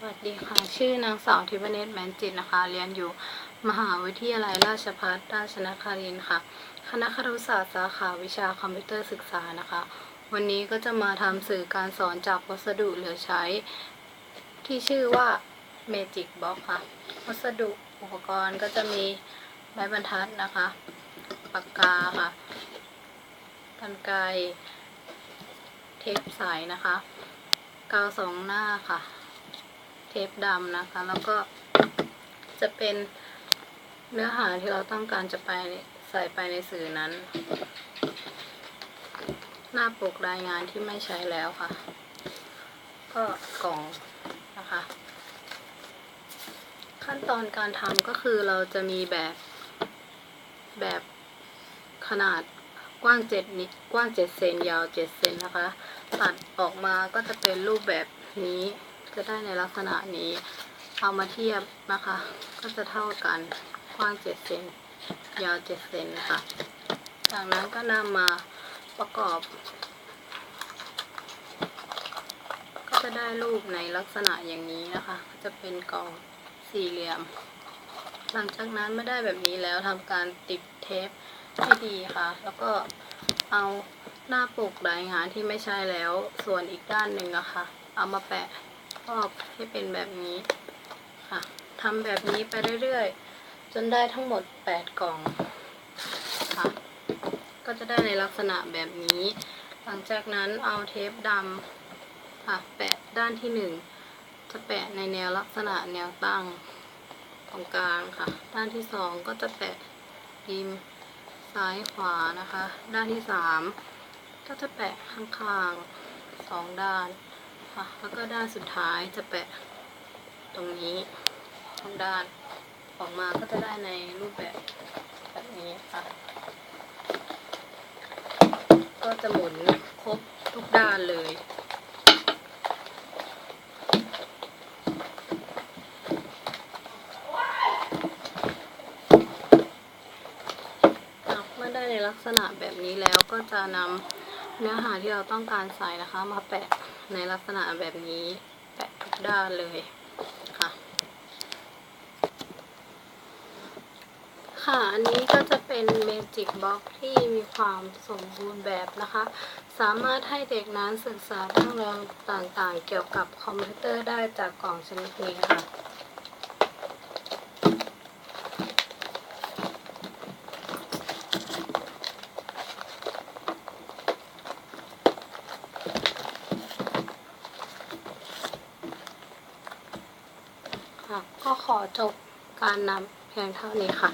สวัสดีค่ะ ชื่อนางสาวทิพเนศแมนจิตนะคะ เรียนอยู่มหาวิทยาลัยราชภัฏราชนครินทร์ค่ะ คณะครุศาสตร์สาขาวิชาคอมพิวเตอร์ศึกษานะคะ วันนี้ก็จะมาทำสื่อการสอนจากวัสดุเหลือใช้ ที่ชื่อว่า Magic Box ค่ะ วัสดุอุปกรณ์ก็จะมีไม้บรรทัดนะคะ ปากกาค่ะกันไกรเทปใสนะคะ กาวสองหน้าค่ะ ปดำนะคะ แล้วก็จะเป็นเนื้อหาที่เราต้องการจะไปใส่ไปในสื่อนั้น หน้าปกรายงานที่ไม่ใช้แล้วค่ะ ก็กล่องนะคะ ขั้นตอนการทำก็คือเราจะมีแบบแบบขนาดกว้าง7นิกว้าง7เซนยาว7เซนนะคะ ตัดออกมาก็จะเป็นรูปแบบนี้ จะได้ในลักษณะนี้ เอามาเทียบนะคะ ก็จะเท่ากันกว้าง7เซนยาว7เซนค่ะ จากนั้นก็นำมาประกอบ ก็จะได้รูปในลักษณะอย่างนี้นะคะก็จะเป็นกล่องสี่เหลี่ยม หลังจากนั้นเมื่อได้แบบนี้แล้วทำการติดเทปให้ดีค่ะ แล้วก็เอาหน้าปกรายงานที่ไม่ใช่แล้วส่วนอีกด้านหนึ่งอะค่ะเอามาแปะ ครอบให้เป็นแบบนี้ค่ะทำแบบนี้ไปเรื่อยๆ จนได้ทั้งหมด 8 กล่องค่ะก็จะได้ในลักษณะแบบนี้ หลังจากนั้นเอาเทปดำค่ะแปะด้านที่หนึ่งจะแปะในแนวลักษณะแนวตั้งตรงกลางค่ะ ด้านที่สองก็จะแปะริมซ้ายขวานะคะ ด้านที่สามก็จะแปะข้างๆสองด้าน ค่ะ แล้วก็ด้านสุดท้ายจะแปะตรงนี้ทั้งด้านออกมาก็จะได้ในรูปแบบแบบนี้ค่ะ ก็จะหมุนครบทุกด้านเลยเมื่อได้ในลักษณะแบบนี้แล้วก็จะนำเนื้อหาที่เราต้องการใส่นะคะ มาแปะ ในลักษณะแบบนี้แปะทุกด้านเลยค่ะ ค่ะ อันนี้ก็จะเป็นเมจิกบ็อกที่มีความสมบูรณ์แบบนะคะ สามารถให้เด็กนั้นศึกษาเรื่องราวต่างๆ เกี่ยวกับคอมพิวเตอร์ได้จากกล่องชนิดนี้ค่ะ ค่ะก็ขอจบการนำเพียงเท่านี้ค่ะ